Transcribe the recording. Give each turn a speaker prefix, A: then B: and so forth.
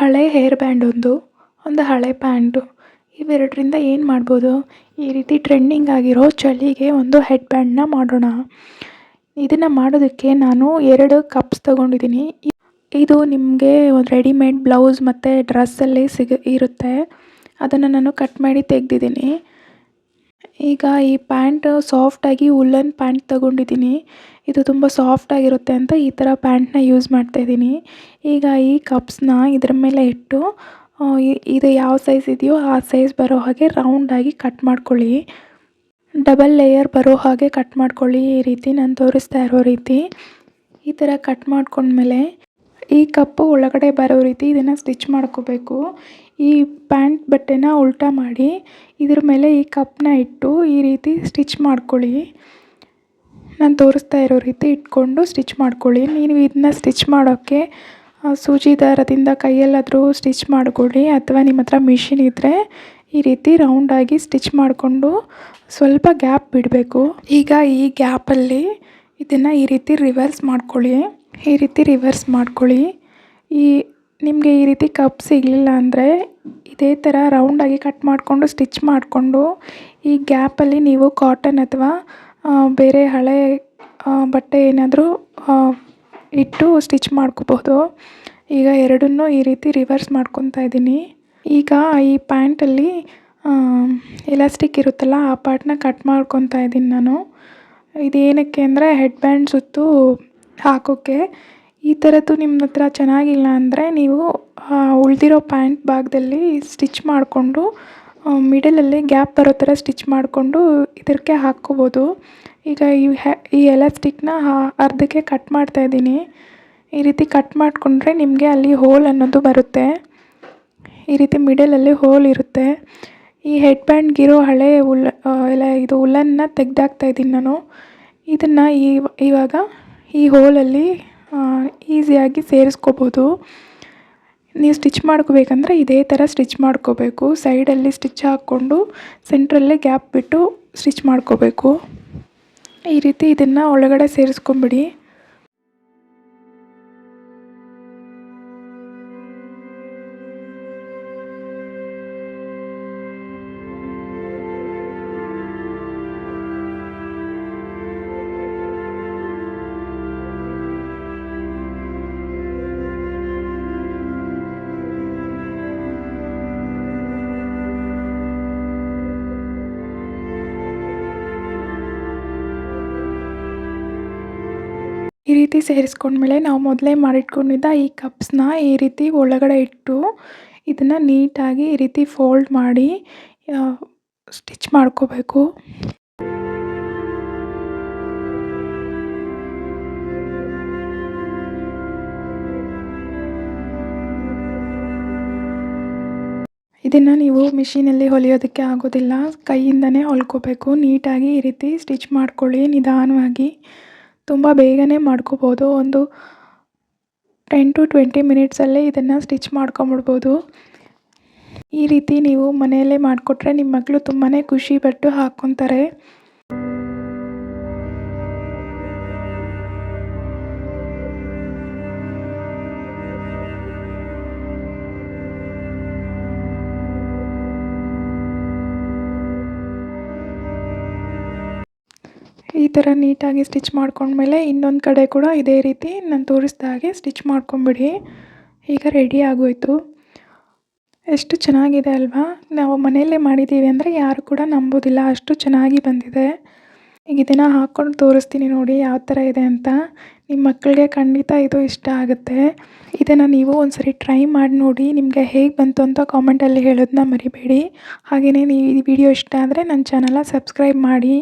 A: ಹಳೆ hair band ಒಂದು ಒಂದು ಹಳೆ ಪ್ಯಾಂಟು ಇವೆರಡರಿಂದ ಏನು ಮಾಡ್ಬೋದು? ಈ ರೀತಿ ಟ್ರೆಂಡಿಂಗ್ ಆಗಿರೋ ಚಳಿಗೆ ಒಂದು ಹೆಡ್ ಬ್ಯಾಂಡನ್ನ ಮಾಡೋಣ. ಇದನ್ನು ಮಾಡೋದಕ್ಕೆ ನಾನು ಎರಡು ಕಪ್ಸ್ ತೊಗೊಂಡಿದ್ದೀನಿ. ಇದು ನಿಮಗೆ ಒಂದು ರೆಡಿಮೇಡ್ ಬ್ಲೌಸ್ ಮತ್ತು ಡ್ರೆಸ್ಸಲ್ಲಿ ಸಿಗ, ಇರುತ್ತೆ. ಅದನ್ನು ನಾನು ಕಟ್ ಮಾಡಿ ತೆಗೆದಿದ್ದೀನಿ. ಈಗ ಈ ಪ್ಯಾಂಟ್ ಸಾಫ್ಟಾಗಿ ಉಲ್ಲನ್ ಪ್ಯಾಂಟ್ ತೊಗೊಂಡಿದ್ದೀನಿ. ಇದು ತುಂಬ ಸಾಫ್ಟಾಗಿರುತ್ತೆ ಅಂತ ಈ ಥರ ಪ್ಯಾಂಟ್ನ ಯೂಸ್ ಮಾಡ್ತಾಯಿದ್ದೀನಿ ಈಗ ಈ ಕಪ್ಸ್ನ ಇದ್ರ ಮೇಲೆ ಇಟ್ಟು ಇದು ಯಾವ ಸೈಜ್ ಇದೆಯೋ ಆ ಸೈಜ್ ಬರೋ ಹಾಗೆ ರೌಂಡಾಗಿ ಕಟ್ ಮಾಡ್ಕೊಳ್ಳಿ. ಡಬಲ್ ಲೇಯರ್ ಬರೋ ಹಾಗೆ ಕಟ್ ಮಾಡ್ಕೊಳ್ಳಿ. ಈ ರೀತಿ ನಾನು ತೋರಿಸ್ತಾ ಇರೋ ರೀತಿ. ಈ ಥರ ಕಟ್ ಮಾಡ್ಕೊಂಡ್ಮೇಲೆ ಈ ಕಪ್ಪು ಒಳಗಡೆ ಬರೋ ರೀತಿ ಇದನ್ನು ಸ್ಟಿಚ್ ಮಾಡ್ಕೋಬೇಕು. ಈ ಪ್ಯಾಂಟ್ ಬಟ್ಟೆನ ಉಲ್ಟಾ ಮಾಡಿ ಇದ್ರ ಮೇಲೆ ಈ ಕಪ್ಪನ್ನ ಇಟ್ಟು ಈ ರೀತಿ ಸ್ಟಿಚ್ ಮಾಡ್ಕೊಳ್ಳಿ. ನಾನು ತೋರಿಸ್ತಾ ಇರೋ ರೀತಿ ಇಟ್ಕೊಂಡು ಸ್ಟಿಚ್ ಮಾಡ್ಕೊಳ್ಳಿ. ನೀವು ಇದನ್ನ ಸ್ಟಿಚ್ ಮಾಡೋಕ್ಕೆ ಸೂಜಿ ದಾರದಿಂದ ಕೈಯಲ್ಲಾದರೂ ಸ್ಟಿಚ್ ಮಾಡಿಕೊಳ್ಳಿ ಅಥವಾ ನಿಮ್ಮ ಹತ್ರ ಮಿಷಿನ್ ಇದ್ದರೆ ಈ ರೀತಿ ರೌಂಡಾಗಿ ಸ್ಟಿಚ್ ಮಾಡಿಕೊಂಡು ಸ್ವಲ್ಪ ಗ್ಯಾಪ್ ಬಿಡಬೇಕು. ಈಗ ಈ ಗ್ಯಾಪಲ್ಲಿ ಇದನ್ನು ಈ ರೀತಿ ರಿವರ್ಸ್ ಮಾಡ್ಕೊಳ್ಳಿ. ಈ ರೀತಿ ರಿವರ್ಸ್ ಮಾಡ್ಕೊಳ್ಳಿ. ಈ ನಿಮಗೆ ಈ ರೀತಿ ಕಪ್ ಸಿಗಲಿಲ್ಲ ಅಂದರೆ ಇದೇ ಥರ ರೌಂಡಾಗಿ ಕಟ್ ಮಾಡಿಕೊಂಡು ಸ್ಟಿಚ್ ಮಾಡಿಕೊಂಡು ಈ ಗ್ಯಾಪಲ್ಲಿ ನೀವು ಕಾಟನ್ ಅಥವಾ ಬೇರೆ ಹಳೆ ಬಟ್ಟೆ ಏನಾದರೂ ಇಟ್ಟು ಸ್ಟಿಚ್ ಮಾಡ್ಕೋಬಹುದು. ಈಗ ಎರಡನ್ನೂ ಈ ರೀತಿ ರಿವರ್ಸ್ ಮಾಡ್ಕೊತಾ ಇದ್ದೀನಿ. ಈಗ ಈ ಪ್ಯಾಂಟಲ್ಲಿ ಎಲಾಸ್ಟಿಕ್ ಇರುತ್ತಲ್ಲ, ಆ ಪಾರ್ಟ್ನ ಕಟ್ ಮಾಡ್ಕೊತಾ ಇದ್ದೀನಿ ನಾನು. ಇದೇನಕ್ಕೆ ಅಂದರೆ ಹೆಡ್ ಬ್ಯಾಂಡ್ ಸುತ್ತು ಹಾಕೋಕ್ಕೆ ಈ ಥರದ್ದು ನಿಮ್ಮ ಹತ್ರ ಚೆನ್ನಾಗಿಲ್ಲ ಅಂದರೆ ನೀವು ಉಳಿದಿರೋ ಪ್ಯಾಂಟ್ ಭಾಗದಲ್ಲಿ ಸ್ಟಿಚ್ ಮಾಡಿಕೊಂಡು ಮಿಡಲಲ್ಲಿ ಗ್ಯಾಪ್ ಬರೋ ಥರ ಸ್ಟಿಚ್ ಮಾಡಿಕೊಂಡು ಇದಕ್ಕೆ ಹಾಕ್ಕೋಬೋದು. ಈಗ ಈ ಹ್ಯಾ ಈ ಎಲಾಸ್ಟಿಕ್ನ ಅರ್ಧಕ್ಕೆ ಕಟ್ ಮಾಡ್ತಾ ಇದ್ದೀನಿ. ಈ ರೀತಿ ಕಟ್ ಮಾಡಿಕೊಂಡ್ರೆ ನಿಮಗೆ ಅಲ್ಲಿ ಹೋಲ್ ಅನ್ನೋದು ಬರುತ್ತೆ. ಈ ರೀತಿ ಮಿಡಲಲ್ಲಿ ಹೋಲ್ ಇರುತ್ತೆ. ಈ ಹೆಡ್ ಬ್ಯಾಂಡ್ಗಿರೋ ಹಳೆ ಉಲ್ ಎಲ್ಲ ಇದು ಉಲ್ಲನ್ನ ತೆಗ್ದಾಕ್ತಾಯಿದ್ದೀನಿ ನಾನು. ಇದನ್ನು ಇವಾಗ ಈ ಹೋಲಲ್ಲಿ ಈಸಿಯಾಗಿ ಸೇರಿಸ್ಕೋಬೋದು. ನೀವು ಸ್ಟಿಚ್ ಮಾಡ್ಕೋಬೇಕಂದ್ರೆ ಇದೇ ಥರ ಸ್ಟಿಚ್ ಮಾಡ್ಕೋಬೇಕು. ಸೈಡಲ್ಲಿ ಸ್ಟಿಚ್ ಹಾಕ್ಕೊಂಡು ಸೆಂಟ್ರಲ್ಲೇ ಗ್ಯಾಪ್ ಬಿಟ್ಟು ಸ್ಟಿಚ್ ಮಾಡ್ಕೋಬೇಕು. ಈ ರೀತಿ ಇದನ್ನು ಒಳಗಡೆ ಸೇರಿಸ್ಕೊಂಬಿಡಿ. ಈ ರೀತಿ ಸೇರಿಸ್ಕೊಂಡ್ಮೇಲೆ ನಾವು ಮೊದಲೇ ಮಾಡಿಟ್ಕೊಂಡಿದ್ದ ಈ ಕಪ್ಸ್ನ ಈ ರೀತಿ ಒಳಗಡೆ ಇಟ್ಟು ಇದನ್ನು ನೀಟಾಗಿ ಈ ರೀತಿ ಫೋಲ್ಡ್ ಮಾಡಿ ಸ್ಟಿಚ್ ಮಾಡ್ಕೋಬೇಕು. ಇದನ್ನು ನೀವು ಮಿಷಿನಲ್ಲಿ ಹೊಲಿಯೋದಕ್ಕೆ ಆಗೋದಿಲ್ಲ. ಕೈಯಿಂದನೇ ಹೊಲ್ಕೋಬೇಕು. ನೀಟಾಗಿ ಈ ರೀತಿ ಸ್ಟಿಚ್ ಮಾಡ್ಕೊಳ್ಳಿ ನಿಧಾನವಾಗಿ. ತುಂಬ ಬೇಗನೆ ಮಾಡ್ಕೋಬೋದು. ಒಂದು ಟೆನ್ ಟು ಟ್ವೆಂಟಿ ಮಿನಿಟ್ಸಲ್ಲೇ ಇದನ್ನು ಸ್ಟಿಚ್ ಮಾಡ್ಕೊಂಬಿಡ್ಬೋದು. ಈ ರೀತಿ ನೀವು ಮನೆಯಲ್ಲೇ ಮಾಡಿಕೊಟ್ರೆ ನಿಮ್ಮ ಮಕ್ಕಳು ತುಂಬಾ ಖುಷಿಪಟ್ಟು ಹಾಕ್ಕೊತಾರೆ. ಈ ಥರ ನೀಟಾಗಿ ಸ್ಟಿಚ್ ಮಾಡ್ಕೊಂಡ್ಮೇಲೆ ಇನ್ನೊಂದು ಕಡೆ ಕೂಡ ಇದೇ ರೀತಿ ನಾನು ತೋರಿಸಿದ ಹಾಗೆ ಸ್ಟಿಚ್ ಮಾಡ್ಕೊಂಬಿಡಿ. ಈಗ ರೆಡಿ ಆಗೋಯಿತು. ಎಷ್ಟು ಚೆನ್ನಾಗಿದೆ ಅಲ್ವಾ? ನಾವು ಮನೆಯಲ್ಲೇ ಮಾಡಿದ್ದೀವಿ ಅಂದರೆ ಯಾರು ಕೂಡ ನಂಬೋದಿಲ್ಲ, ಅಷ್ಟು ಚೆನ್ನಾಗಿ ಬಂದಿದೆ. ಈಗ ಇದನ್ನು ಹಾಕ್ಕೊಂಡು ತೋರಿಸ್ತೀನಿ ನೋಡಿ ಯಾವ ಥರ ಇದೆ ಅಂತ. ನಿಮ್ಮ ಮಕ್ಕಳಿಗೆ ಖಂಡಿತ ಇದು ಇಷ್ಟ ಆಗುತ್ತೆ. ಇದನ್ನು ನೀವು ಒಂದು ಸರಿ ಟ್ರೈ ಮಾಡಿ ನೋಡಿ ನಿಮಗೆ ಹೇಗೆ ಬಂತು ಅಂತ ಕಾಮೆಂಟಲ್ಲಿ ಹೇಳೋದನ್ನ ಮರಿಬೇಡಿ. ಹಾಗೆಯೇ ನೀವು ಈ ವಿಡಿಯೋ ಇಷ್ಟ ಆದರೆ ನನ್ನ ಚಾನಲ ಸಬ್ಸ್ಕ್ರೈಬ್ ಮಾಡಿ.